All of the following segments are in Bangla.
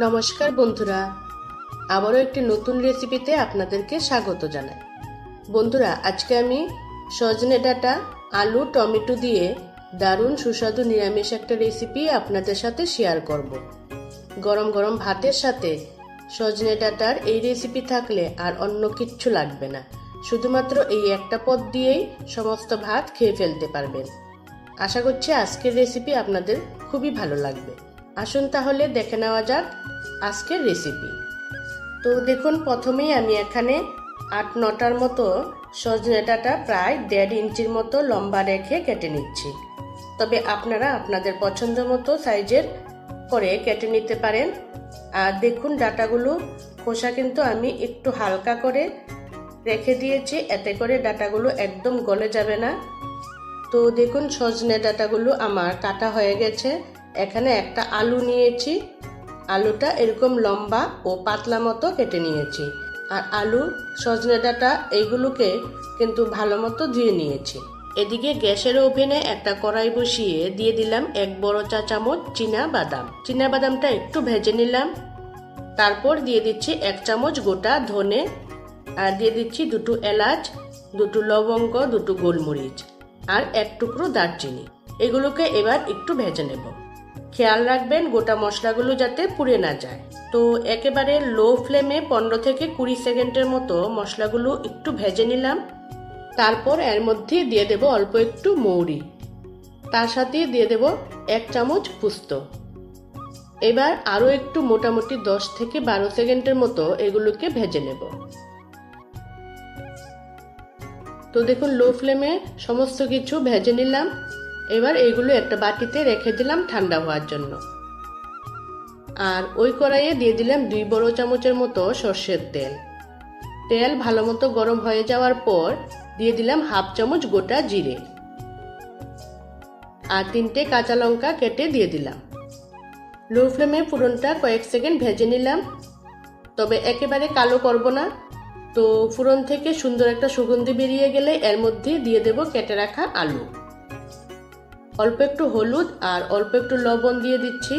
নমস্কার বন্ধুরা। আবারও একটি নতুন রেসিপিতে আপনাদেরকে স্বাগত জানাই। বন্ধুরা, আজকে আমি সজনে ডাটা, আলু, টমেটো দিয়ে দারুণ সুস্বাদু নিরামিষ একটা রেসিপি আপনাদের সাথে শেয়ার করব। গরম গরম ভাতের সাথে সজনে ডাটার এই রেসিপি থাকলে আর অন্য কিচ্ছু লাগবে না। শুধুমাত্র এই একটা পদ দিয়েই সমস্ত ভাত খেয়ে ফেলতে পারবেন। আশা করছি আজকের রেসিপি আপনাদের খুবই ভালো লাগবে। আসুন তাহলে দেখে নেওয়া যাক আজকের রেসিপি তো দেখুন, প্রথমেই আমি এখানে আট নটার মতো সজনে ডাঁটা প্রায় দেড় ইঞ্চির মতো লম্বা রেখে কেটে নিচ্ছি। তবে আপনারা আপনাদের পছন্দ মতো সাইজের করে কেটে নিতে পারেন। আর দেখুন, ডাটাগুলো খোসা কিন্তু আমি একটু হালকা করে রেখে দিয়েছি, এতে করে ডাটাগুলো একদম গলে যাবে না। তো দেখুন, সজনে ডাটাগুলো আমার কাটা হয়ে গেছে। এখানে একটা আলু নিয়েছি। আলুটা এরকম লম্বা ও পাতলা মতো কেটে নিয়েছি। আর আলু, সজনে ডাটা এইগুলোকে কিন্তু ভালো মতো ধুয়ে নিয়েছি। এদিকে গ্যাসের ওভেনে একটা কড়াই বসিয়ে দিয়ে দিলাম এক বড় চা চামচ চীনা বাদাম। চীনা বাদামটা একটু ভেজে নিলাম। তারপর দিয়ে দিচ্ছি এক চামচ গোটা ধনে। আর দিয়ে দিচ্ছি দুটো এলাচ, দুটো লবঙ্গ, দুটো গোলমরিচ। আর এক টুকরো দারচিনি। এগুলোকে এবার একটু ভেজে নেব। খেয়াল রাখবেন গোটা মশলাগুলো যাতে পুড়ে না যায়। তো একেবারে লো ফ্লেমে পনেরো থেকে কুড়ি সেকেন্ডের মতো মশলাগুলো একটু ভেজে নিলাম। তারপর এর মধ্যে দিয়ে দেব অল্প একটু মৌরি। তার সাথে দিয়ে দেব এক চামচ পুস্ত। এবার আরও একটু মোটামুটি দশ থেকে বারো সেকেন্ডের মতো এগুলোকে ভেজে নেব। তো দেখুন লো ফ্লেমে সমস্ত কিছু ভেজে নিলাম। এবার এইগুলো একটা বাটিতে রেখে দিলাম ঠান্ডা হওয়ার জন্য। আর ওই কড়াইয়ে দিয়ে দিলাম দুই বড় চামচের মতো সর্ষের তেল। তেল ভালো মতো গরম হয়ে যাওয়ার পর দিয়ে দিলাম হাফ চামচ গোটা জিরে। আর তিনটে কাঁচা লঙ্কা কেটে দিয়ে দিলাম। লো ফ্লেমে ফুরনটা কয়েক সেকেন্ড ভেজে নিলাম। তবে একেবারে কালো করব না। তো ফুরন থেকে সুন্দর একটা সুগন্ধি বেরিয়ে গেলে এর মধ্যে দিয়ে দেব কেটে রাখা আলু। অল্প একটু হলুদ আর অল্প একটু লবণ দিয়ে দিচ্ছি।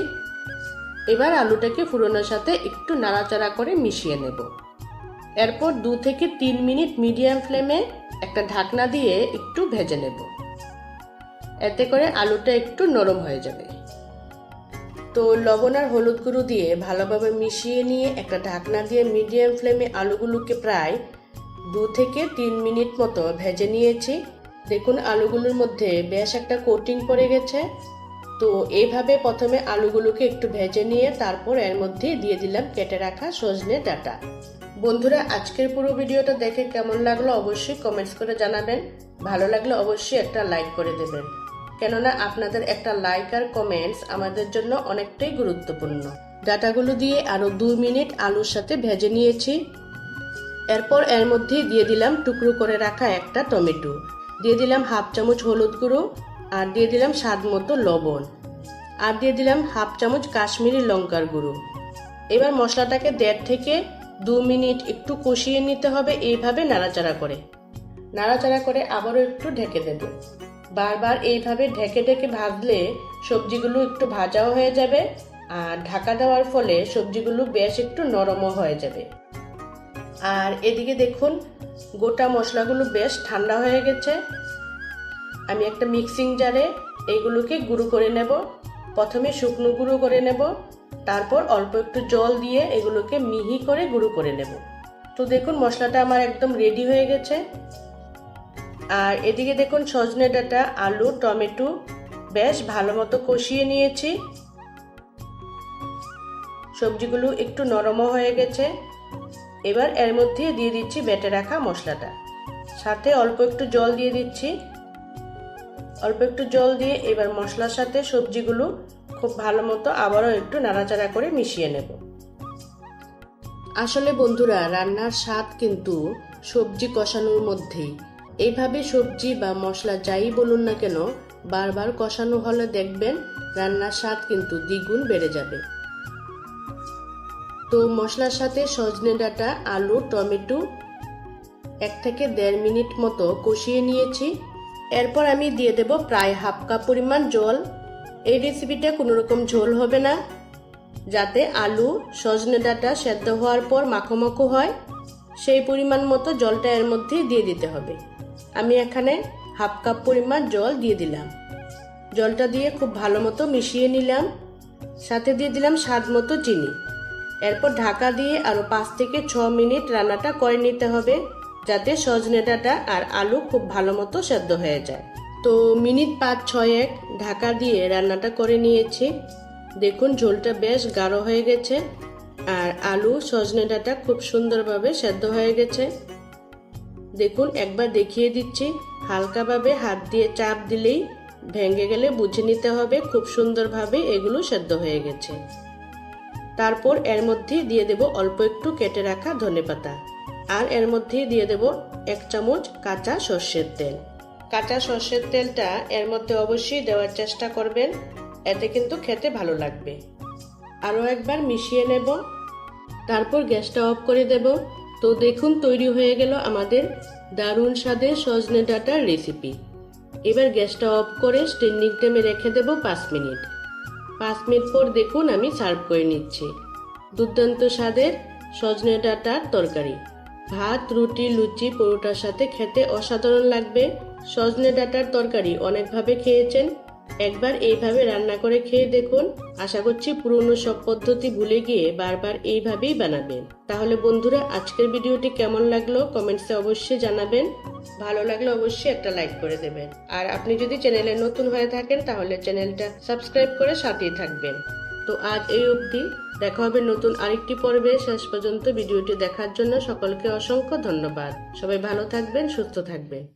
এবার আলুটাকে ফুরনের সাথে একটু নাড়াচাড়া করে মিশিয়ে নেব। এরপর দু থেকে তিন মিনিট মিডিয়াম ফ্লেমে একটা ঢাকনা দিয়ে একটু ভেজে নেব। এতে করে আলুটা একটু নরম হয়ে যাবে। তো লবণ আর হলুদ গুঁড়ো দিয়ে ভালোভাবে মিশিয়ে নিয়ে একটা ঢাকনা দিয়ে মিডিয়াম ফ্লেমে আলুগুলোকে প্রায় দু থেকে তিন মিনিট মতো ভেজে নিয়েছি। দেখুন, আলুগুলোর মধ্যে বেশ একটা কোটিং পড়ে গেছে। তো এইভাবে প্রথমে আলুগুলোকে একটু ভেজে নিয়ে তারপর এর মধ্যে দিয়ে দিলাম কেটে রাখা সজনে ডাটা। বন্ধুরা, আজকের পুরো ভিডিওটা দেখে কেমন লাগল অবশ্যই কমেন্টস করে জানাবেন। ভালো লাগলে অবশ্যই একটা লাইক করে দেবেন। কেননা আপনাদের একটা লাইক আর কমেন্টস আমাদের জন্য অনেকটাই গুরুত্বপূর্ণ। ডাটাগুলো দিয়ে আরও দুই মিনিট আলুর সাথে ভেজে নিয়েছি। এরপর এর মধ্যে দিয়ে দিলাম টুকরো করে রাখা একটা টমেটো। দিয়ে দিলাম হাফ চামচ হলুদ গুঁড়ো আর দিয়ে দিলাম স্বাদ মতো লবণ। আর দিয়ে দিলাম হাফ চামচ কাশ্মীরি লঙ্কার গুঁড়ো। এবার মশলাটাকে দেড় থেকে দু মিনিট একটু কষিয়ে নিতে হবে এইভাবে নাড়াচাড়া করে। নাড়াচাড়া করে আবারও একটু ঢেকে দেব। বারবার এইভাবে ঢেকে ঢেকে ভাজলে সবজিগুলো একটু ভাজাও হয়ে যাবে আর ঢাকা দেওয়ার ফলে সবজিগুলো বেশ একটু নরমও হয়ে যাবে। আর এদিকে দেখুন গোটা মশলাগুলো বেশ ঠান্ডা হয়ে গেছে। আমি একটা মিক্সিং জারে এইগুলোকে গুঁড়ো করে নেব। প্রথমে শুকনো গুঁড়ো করে নেব। তারপর অল্প একটু জল দিয়ে এগুলোকে মিহি করে গুঁড়ো করে নেব। তো দেখুন, মশলাটা আমার একদম রেডি হয়ে গেছে। আর এদিকে দেখুন, সজনে ডাঁটা, আলু, টমেটো বেশ ভালো মতো কষিয়ে নিয়েছি। সবজিগুলো একটু নরমও হয়ে গেছে। এবার এর মধ্যে দিয়ে দিচ্ছি বেটে রাখা মশলাটা। সাথে অল্প একটু জল দিয়ে দিচ্ছি। অল্প একটু জল দিয়ে এবার মশলার সাথে সবজিগুলো খুব ভালো মতো আবারও একটু নাড়াচাড়া করে মিশিয়ে নেব। আসলে বন্ধুরা, রান্নার স্বাদ কিন্তু সবজি কষানোর মধ্যেই। এইভাবে সবজি বা মশলা যাই বলুন না কেন, বারবার কষানো হলে দেখবেন রান্নার স্বাদ কিন্তু দ্বিগুণ বেড়ে যাবে। তো মশলার সাথে সজনে ডাঁটা, আলু, টমেটো এক থেকে দেড় মিনিট মতো কষিয়ে নিয়েছি। এরপর আমি দিয়ে দেব প্রায় হাফ কাপ পরিমাণ জল। এই রেসিপিটা কোনো রকম ঝোল হবে না। যাতে আলু, সজনে ডাঁটা সেদ্ধ হওয়ার পর মাখো হয়, সেই পরিমাণ মতো জলটা এর মধ্যে দিয়ে দিতে হবে। আমি এখানে হাফ কাপ পরিমাণ জল দিয়ে দিলাম। জলটা দিয়ে খুব ভালো মতো মিশিয়ে নিলাম। সাথে দিয়ে দিলাম স্বাদ মতো চিনি। এরপর ঢাকা দিয়ে আরও পাঁচ থেকে ছ মিনিট রান্নাটা করে নিতে হবে, যাতে সজনে ডাঁটা আর আলু খুব ভালো মতো সেদ্ধ হয়ে যায়। তো মিনিট পাঁচ ছয়েক ঢাকা দিয়ে রান্নাটা করে নিয়েছি। দেখুন, ঝোলটা বেশ গাঢ় হয়ে গেছে আর আলু সজনে ডাঁটা খুব সুন্দরভাবে সেদ্ধ হয়ে গেছে। দেখুন, একবার দেখিয়ে দিচ্ছি। হালকাভাবে হাত দিয়ে চাপ দিলেই ভেঙে গেলে বুঝে নিতে হবে খুব সুন্দরভাবে এগুলো সেদ্ধ হয়ে গেছে। তারপর এর মধ্যে দিয়ে দেব অল্প একটু কেটে রাখা ধনেপাতা আর এর মধ্যে দিয়ে দেব এক চামচ কাঁচা সর্ষের তেল। কাঁচা সর্ষের তেলটা এর মধ্যে অবশ্যই দেওয়ার চেষ্টা করবেন, এতে কিন্তু খেতে ভালো লাগবে। আরও একবার মিশিয়ে নেব। তারপর গ্যাসটা অফ করে দেব। তো দেখুন, তৈরি হয়ে গেল আমাদের দারুণ স্বাদের সজনে ডাটার রেসিপি। এবার গ্যাসটা অফ করে স্ট্যান্ডিং টাইমে রেখে দেব পাঁচ মিনিট। পাঁচ মিনিট পর দেখুন আমি সার্ভ করে নিচ্ছি। দুর্দান্ত স্বাদের সজনে ডাটার তরকারি। ভাত, রুটি, লুচি, পরোটার সাথে খেতে অসাধারণ লাগবে। সজনে ডাটার তরকারি অনেকভাবে খেয়েছেন। একবার এইভাবে রান্না করে খেয়ে দেখুন। আশা করছি পুরনো সব পদ্ধতি ভুলে গিয়ে বারবার এইভাবেই বানাবেন। তাহলে বন্ধুরা, আজকের ভিডিওটি কেমন লাগল কমেন্টসে অবশ্যই জানাবেন। ভালো লাগলে অবশ্যই একটা লাইক করে দেবেন। আর আপনি যদি চ্যানেলে নতুন হয়ে থাকেন, তাহলে চ্যানেলটা সাবস্ক্রাইব করে সাথেই থাকবেন। তো আজ এই অবধি। দেখা হবে নতুন আরেকটি পর্বে। শেষ পর্যন্ত ভিডিওটি দেখার জন্য সকলকে অসংখ্য ধন্যবাদ। সবাই ভালো থাকবেন, সুস্থ থাকবেন।